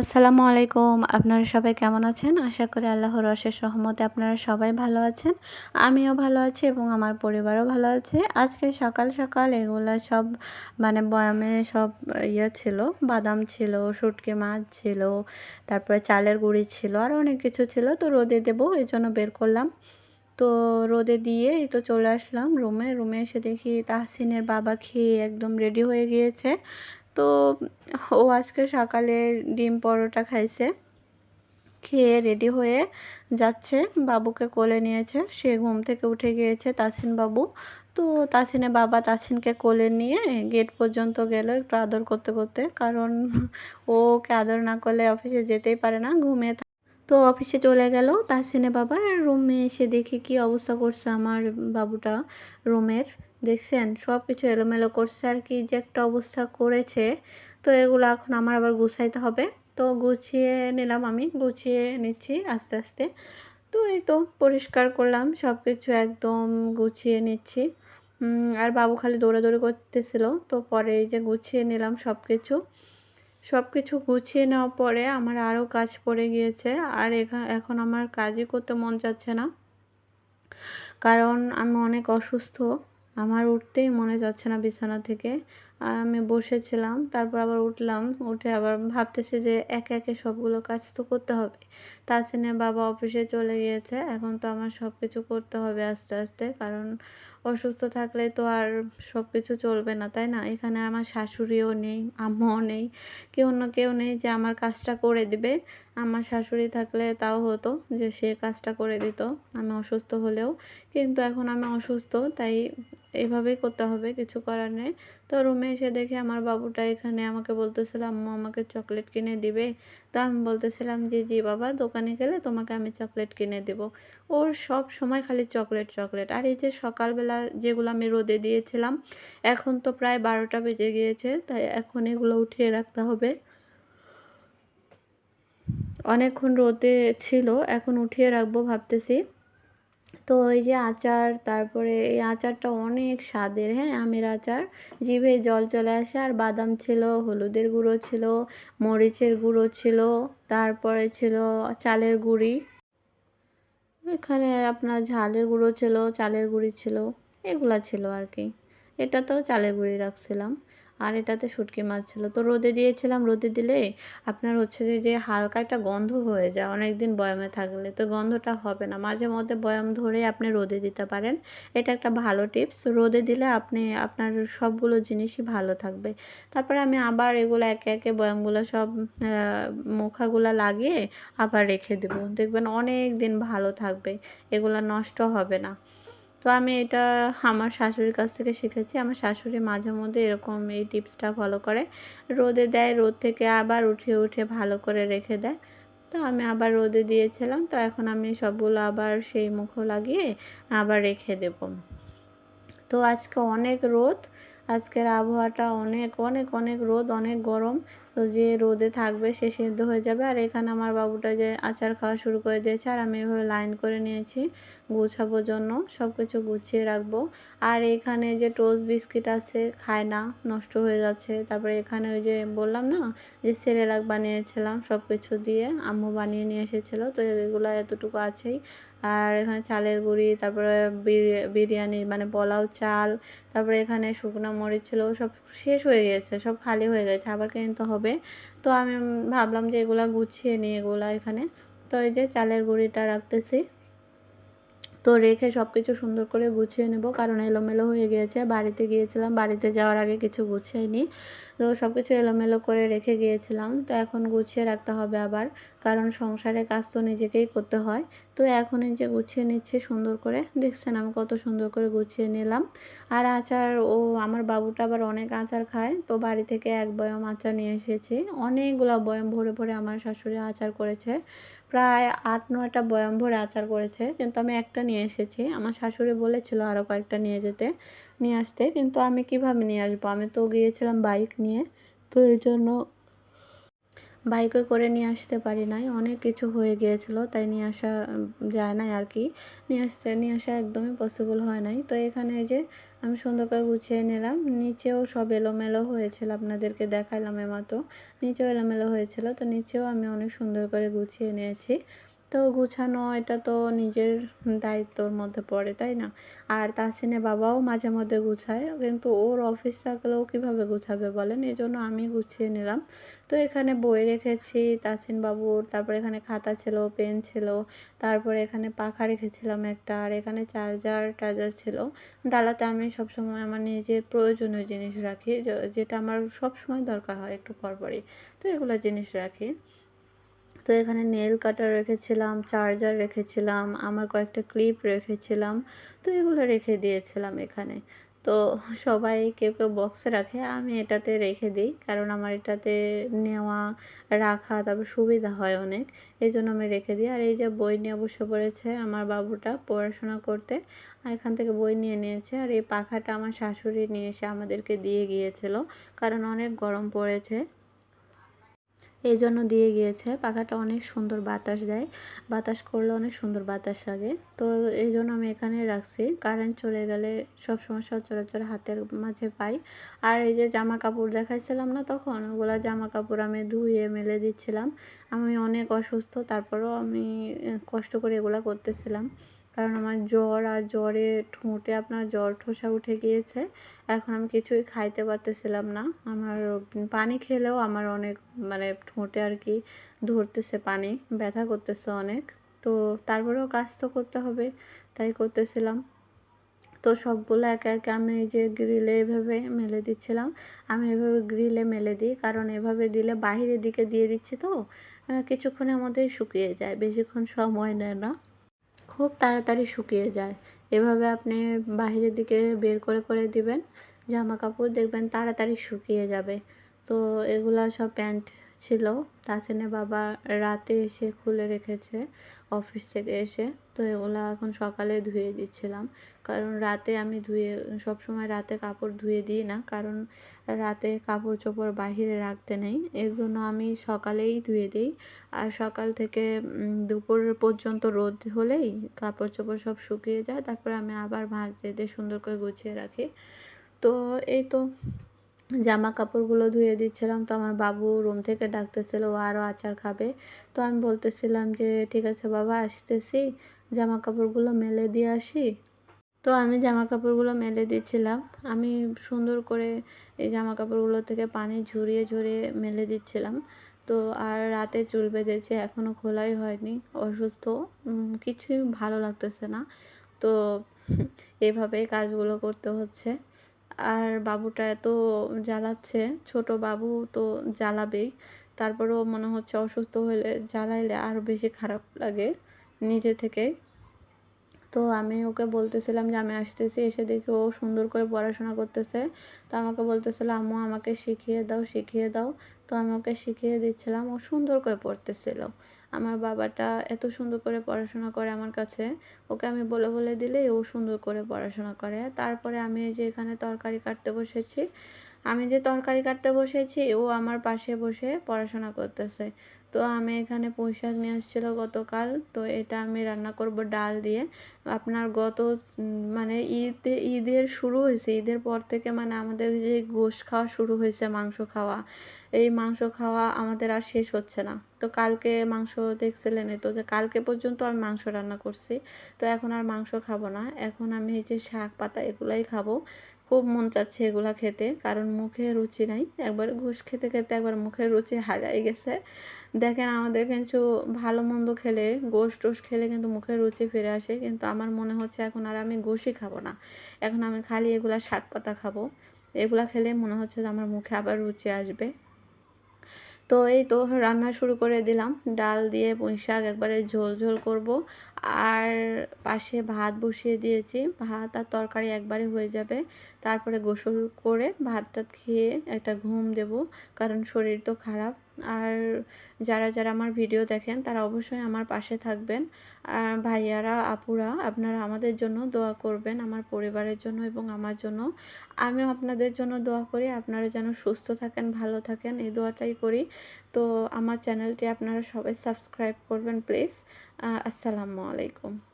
আসসালামু আলাইকুম। আপনারা সবাই কেমন আছেন? আশা করি আল্লাহর অশেষ রহমতে আপনারা সবাই ভালো আছেন। আমিও ভালো আছি এবং আমার পরিবারও ভালো আছে। আজকে সকাল সকাল এগুলো সব মানে বয়ামে সব ইয়ে ছিল, বাদাম ছিল, শুটকি মাছ ছিল, তারপরে চালের গুঁড়ি ছিল, আর অনেক কিছু ছিল। তো রোদে দেবো, এই জন্য বের করলাম। তো রোদে দিয়ে তো চলে আসলাম রুমে। রুমে এসে দেখি তাহসিনের বাবা খেয়ে একদম রেডি হয়ে গিয়েছে। তো ও আজকে সকালে ডিম পরোটা খাইছে। খেয়ে রেডি হয়ে যাচ্ছে, বাবুকে কোলে নিয়েছে। সে ঘুম থেকে উঠে গিয়েছে তাসিন বাবু। তো তাসিনে বাবা তাসিনকে কোলে নিয়ে গেট পর্যন্ত গেল একটু আদর করতে করতে। কারণ ও ওকে আদর না করলে অফিসে যেতেই পারে না, ঘুমিয়ে তো অফিসে চলে গেল তাসিনে বাবা। রুমে এসে দেখি কি অবস্থা করছে আমার বাবুটা রুমের দেখছেন? সব কিছু এলোমেলো করছে আর কি, যে একটা অবস্থা করেছে। তো এগুলো এখন আমার আবার গুছাইতে হবে। তো গুছিয়ে নিলাম আমি, গুছিয়ে নিচ্ছি আস্তে আস্তে। তো এই তো পরিষ্কার করলাম সব কিছু একদম গুছিয়ে নিচ্ছি। আর বাবু খালি দৌড়াদৌড়ি করতেছিল, তো পরে এই যে গুছিয়ে নিলাম সব কিছু সব কিছু গুছিয়ে নেওয়ার পরে আমার আরও কাজ পড়ে গিয়েছে, আর এখন আমার কাজই করতে মন যাচ্ছে না। কারণ আমি অনেক অসুস্থ আমার উঠতেই মনে যাচ্ছে না বিছানা থেকে। আমি বসেছিলাম, তারপর আবার উঠলাম, উঠে আবার ভাবতেছি যে একে একে সবগুলো কাজ তো করতে হবে। তাসিনের বাবা অফিসে চলে গিয়েছে, এখন তো আমার সব কিছু করতে হবে আস্তে আস্তে, কারণ অসুস্থ থাকলে তো আর সব কিছু চলবে না, তাই না? এখানে আমার শাশুড়িও নেই, আম্মাও নেই, কেউ অন্য কেউ নেই যে আমার কাজটা করে দিবে। আমার শাশুড়ি থাকলে তাও হতো যে সে কাজটা করে দিত, আমি অসুস্থ হলেও। কিন্তু এখন আমি অসুস্থ, তাই এভাবেই করতে হবে, কিছু করার নেই। তো রুমে এসে দেখে আমার বাবুটা এখানে আমাকে বলতেছিল, আম্মু আমাকে চকলেট কিনে দিবে? তো আমি বলতেছিলাম যে জি বাবা, দোকানে গেলে তোমাকে আমি চকলেট কিনে দেবো। ওর সব সময় খালি চকলেট চকলেট আর এই যে সকালবেলা যেগুলো আমি রোদে দিয়েছিলাম, এখন তো প্রায় বারোটা বেজে গিয়েছে, তাই এখন এগুলো উঠিয়ে রাখতে হবে। অনেকক্ষণ রোদে ছিল, এখন উঠিয়ে রাখব ভাবতেছি। তো এই যে আচার, তারপরে এই আচারটা অনেক স্বাদের হ্যাঁ? আমের আচার। জিভে জল চলে আসে, আর বাদাম ছিল, হলুদের গুঁড়ো ছিল, মরিচের গুঁড়ো ছিল, তারপরে ছিল চালের গুঁড়ি। এখানে আপনার ঝালের গুঁড়ো ছিল, চালের গুঁড়ি ছিল, এগুলা ছিল আর কি। এটা তো চালের গুঁড়ি রাখছিলাম। আর এটাতে শুটকি মাছ ছিল। তো রোদে দিয়েছিলাম, রোদে দিলে আপনার হচ্ছে যে যে হালকা একটা গন্ধ হয়ে যায় অনেক দিন বয়ামে থাকলে। তো গন্ধটা হবে না। মাঝে মধ্যে বয়াম ধরে আপনি রোদে দিতে পারেন। এটা একটা ভালো টিপস। রোদে দিলে আপনি, আপনার সবগুলো জিনিসই ভালো থাকবে। তারপরে আমি আবার এগুলো একে একে বয়ামগুলো সব মুখাগুলো লাগিয়ে আবার রেখে দেবো। দেখবেন অনেক দিন ভালো থাকবে। এগুলো নষ্ট হবে না। তো আমি এটা আমার শাশুড়ির কাছ থেকে শিখেছি। আমার শাশুড়ি মাঝে মধ্যে এরকম এই টিপসটা ফলো করে। রোদে দেয়, রোদ থেকে আবার উঠে উঠে ভালো করে রেখে দেয়। তো আমি আবার রোদে দিয়েছিলাম। তো এখন আমি সবগুলো আবার সেই মুখো লাগিয়ে আবার রেখে দেব। তো আজকে অনেক রোদ। আজকের আবহাওয়াটা অনেক অনেক অনেক রোদ, অনেক গরম। যে রোদে থাকবে সে সেদ্ধ হয়ে যাবে। আর এখানে আমার বাবুটা যে আচার খাওয়া শুরু করে দিয়েছে, আর আমি এভাবে লাইন করে নিয়েছি গুছাবোর জন্য সব কিছু গুছিয়ে রাখব। আর এখানে যে টোস্ট বিস্কিট আছে, খায় না, নষ্ট হয়ে যাচ্ছে। তারপরে এখানে ওই যে বললাম না, যে সেরেলাক বানিয়েছিলাম সব কিছু দিয়ে আম্মু বানিয়ে নিয়ে এসেছিল। তো এগুলো এতটুকু আছেই। আর এখানে চালের গুঁড়ি, তারপরে বিরিয়ানি মানে পোলাও, চাল, তারপরে এখানে শুকনো মরিচ ছিল, সব শেষ হয়ে গেছে, সব খালি হয়ে গেছে। আবার কিনতে হবে তো আমি ভাবলাম যে এগুলো গুছিয়ে নিই, এগুলো এখানে। তো এই যে চালের গুঁড়িটা রাখতেছি। তো রেখে সব কিছু সুন্দর করে গুছিয়ে নেব, কারণ এলোমেলো হয়ে গিয়েছে। বাড়িতে গিয়েছিলাম, বাড়িতে যাওয়ার আগে কিছু গুছিয়ে নিই। তো সব কিছু এলোমেলো করে রেখে গিয়েছিলাম। তো এখন গুছিয়ে রাখতে হবে আবার। কারণ সংসারে কাজ তো নিজেকেই করতে হয়। তো এখন এই যে গুছিয়ে নিচ্ছে সুন্দর করে, দেখছেন আমি কত সুন্দর করে গুছিয়ে নিলাম। আর আচার, ও আমার বাবুটা আবার অনেক আচার খায়, তো বাড়ি থেকে এক বয়ম আচার নিয়ে এসেছি। অনেকগুলো বয়ম ভরে ভরে আমার শাশুড়ি আচার করেছে। প্রায় আট, নয়টা বয়াম ভরে আচার করেছে, কিন্তু আমি একটা নিয়ে এসেছি। আমার শাশুড়ি বলেছিল আরও কয়েকটা নিয়ে যেতে, নিয়ে আসতে, কিন্তু আমি কীভাবে নিয়ে আসব? আমি তো গিয়েছিলাম বাইক নিয়ে, তো এই জন্য বাইকে করে নিয়ে আসতে পারি নাই। অনেক কিছু হয়ে গিয়েছিল, তাই নিয়ে আসা যায় নাই আর কি। নিয়ে আসতে, নিয়ে আসা একদমই পসিবল হয় নাই। তো এখানে এই যে আমি সুন্দর করে গুছিয়ে নিলাম। নিচেও সব এলোমেলো হয়েছিল, আপনাদেরকে দেখালাম এমাতো নিচেও এলোমেলো হয়েছিল, তো নিচেও আমি অনেক সুন্দর করে গুছিয়ে নিয়েছি। তো গুছানো, এটা তো নিজের দায়িত্বর মধ্যে পড়ে, তাই না? আর তাসিনের বাবাও মাঝে মধ্যে গুছায়, কিন্তু ওর অফিস থাকলেও কীভাবে গুছাবে বলেন? এই জন্য আমি গুছিয়ে নিলাম। তো এখানে বই রেখেছি তাসিন বাবুর, তারপর এখানে খাতা ছিল, পেন ছিল, তারপরে এখানে পাখা রেখেছিলাম একটা, আর এখানে চার্জার টার্জার ছিল। ডালাতে আমি সবসময় আমার নিজের প্রয়োজনীয় জিনিস রাখি যেটা আমার সবসময় দরকার হয় একটু পরপরই, তো এগুলো জিনিস রাখি। তো এখানে নেল কাটার রেখেছিলাম চার্জার রেখেছিলাম, আমার কয়েকটা ক্লিপ রেখেছিলাম, তো এগুলো রেখে দিয়েছিলাম এখানে। তো সবাই কেউ কেউ বক্সে রাখে, আমি এটাতে রেখে দিই, কারণ আমার এটাতে নেওয়া, রাখা তারপর সুবিধা হয় অনেক এই জন্য আমি রেখে দিই। আর এই যে বই নিয়ে বসে পড়েছে আমার বাবুটা পড়াশোনা করতে, এখান থেকে বই নিয়ে নিয়েছে, আর এই পাখাটা আমার শাশুড়ি নিয়ে এসে আমাদেরকে দিয়ে গিয়েছিল, কারণ অনেক গরম পড়েছে। এই জন্য দিয়ে গিয়েছে। পাখাটা অনেক সুন্দর বাতাস দেয়। বাতাস করলে অনেক সুন্দর বাতাস লাগে। তো এই জন্য আমি এখানে রাখছি। কারেন্ট চলে গেলে সব সময় সচরাচর হাতের মাঝে পাই। আর এই যে জামা কাপড় দেখাইছিলাম না তখন, ওগুলো জামা কাপড় আমি ধুয়ে মেলে দিচ্ছিলাম। আমি অনেক অসুস্থ, তারপরেও আমি কষ্ট করে এগুলো করতেছিলাম। কারণ আমার জ্বর আর জ্বরে ঠোঁটে আপনার জ্বর ঠোসা উঠে গিয়েছে। এখন আমি কিছুই খাইতে পারতেছিলাম না। আমার পানি খেলেও আমার অনেক মানে ঠোঁটে আর কি ধরতেছে পানি, ব্যথা করতেছে অনেক। তো তারপরেও কাজ তো করতে হবে, তাই করতেছিলাম। তো সবগুলো একে একে আমি এই যে গ্রিলে এভাবে মেলে দিচ্ছিলাম। আমি এভাবে গ্রিলে মেলে দিই, কারণ এভাবে দিলে বাহিরের দিকে দিয়ে দিচ্ছি তো কিছুক্ষণের মধ্যেই শুকিয়ে যায়, বেশিক্ষণ সময় নেয় না। খুব তাড়াতাড়ি শুকিয়ে যায়। এভাবে আপনি বাহিরের দিকে বের করে করে দিবেন, জামা কাপড় দেখবেন তাড়াতাড়ি শুকিয়ে যাবে। তো এগুলা সব প্যান্ট ছিল। তাসিনের বাবা রাতে এসে খুলে রেখেছে অফিস থেকে এসে। তো এগুলো এখন সকালে ধুয়ে দিচ্ছিলাম। কারণ রাতে আমি ধুয়ে সব সময় রাতে কাপড় ধুয়ে দিই না। কারণ রাতে কাপড় চোপড় বাহিরে রাখতে নেই। এর জন্য আমি সকালেই ধুয়ে দিই। আর সকাল থেকে দুপুর পর্যন্ত রোদ হলেই কাপড় চোপড় সব শুকিয়ে যায়। তারপরে আমি আবার ভাঁজ দিয়ে সুন্দর করে গুছিয়ে রাখি। তো এই তো জামা কাপড়গুলো ধুয়ে দিচ্ছিলাম। তো আমার বাবু রুম থেকে ডাকতেছিল, ও আরও আচার খাবে। তো আমি বলতেছিলাম যে, ঠিক আছে বাবা, আসতেছি। জামা কাপড়গুলো মেলে দিয়ে আসি। তো আমি জামা কাপড়গুলো মেলে দিচ্ছিলাম। আমি সুন্দর করে এই জামা কাপড়গুলো থেকে পানি ঝরিয়ে ঝরিয়ে মেলে দিচ্ছিলাম। তো আর রাতে চুল বেঁধেছে এখনও খোলাই হয়নি, অসুস্থ। কিছুই ভালো লাগতেছে না। তো এভাবেই কাজগুলো করতে হচ্ছে। আর বাবুটা এত জ্বালাচ্ছে, ছোট বাবু তো জ্বালাবেই। তারপরেও মনে হচ্ছে অসুস্থ হলে জ্বালাইলে আরও বেশি খারাপ লাগে নিজে থেকে। তো আমি ওকে বলতেছিলাম যে আমি আসতেছি, এসে দেখি ও সুন্দর করে পড়াশোনা করতেছে। তো আমাকে বলতেছিল, আম্মু, আমাকে শিখিয়ে দাও শিখিয়ে দাও। তো আমি ওকে শিখিয়ে দিচ্ছিলাম, ও সুন্দর করে পড়তেছিল। আমার বাবাটা এত সুন্দর করে পড়াশোনা করে আমার কাছে। ওকে আমি বলে বলে দিলেই ও সুন্দর করে পড়াশোনা করে। তারপরে আমি যে এখানে তরকারি কাটতে বসেছি। আমি যে তরকারি কাটতে বসেছি, ও আমার পাশে বসে পড়াশোনা করতেছে। তো আমি এখানে পুঁই শাক নিয়ে আসছিল গতকাল। তো এটা আমি রান্না করব ডাল দিয়ে। আপনার গত মানে ঈদ, ঈদের শুরু হয়েছে। ঈদের পর থেকে মানে আমাদের যে গোশ খাওয়া শুরু হয়েছে, মাংস খাওয়া। এই মাংস খাওয়া আমাদের আর শেষ হচ্ছে না। তো কালকে মাংস দেখছিলেন তো যে কালকে পর্যন্ত আমি মাংস রান্না করছি। তো এখন আর মাংস খাব না। এখন আমি এই যে শাক পাতা এগুলাই খাব। খুব মন চাচ্ছে এগুলা খেতে, কারণ মুখে রুচি নাই। একবার ঘুষ খেতে খেতে একবার মুখের রুচি হারাই গেছে। দেখেন আমাদের কিন্তু ভালো মন্দ খেলে, গোশ টোশ খেলে কিন্তু মুখের রুচি ফিরে আসে। কিন্তু আমার মনে হচ্ছে এখন আর আমি ঘুষই খাব না। এখন আমি খালি এগুলা শাক পাতা খাব। এগুলা খেলে মনে হচ্ছে যে আমার মুখে আবার রুচি আসবে। তো এই তো রান্না শুরু করে দিলাম। ডাল দিয়ে পুঁই শাক একবারে ঝোল ঝোল করব। আর পাশে ভাত বসিয়ে দিয়েছি। ভাত আর তরকারি একবারে হয়ে যাবে। তারপরে গোসল করে ভাতটা খেয়ে একটা ঘুম দেব। কারণ শরীর তো খারাপ। আর যারা যারা আমার ভিডিও দেখেন, তারা অবশ্যই আমার পাশে থাকবেন। আর ভাইয়ারা, আপুরা, আপনারা আমাদের জন্য দোয়া করবেন, আমার পরিবারের জন্য এবং আমার জন্য। আমিও আপনাদের জন্য দোয়া করি, আপনারা যেন সুস্থ থাকেন, ভালো থাকেন, এই দোয়াটাই করি। তো আমার চ্যানেলটি আপনারা সবাই সাবস্ক্রাইব করবেন, প্লিজ। আসসালামু আলাইকুম।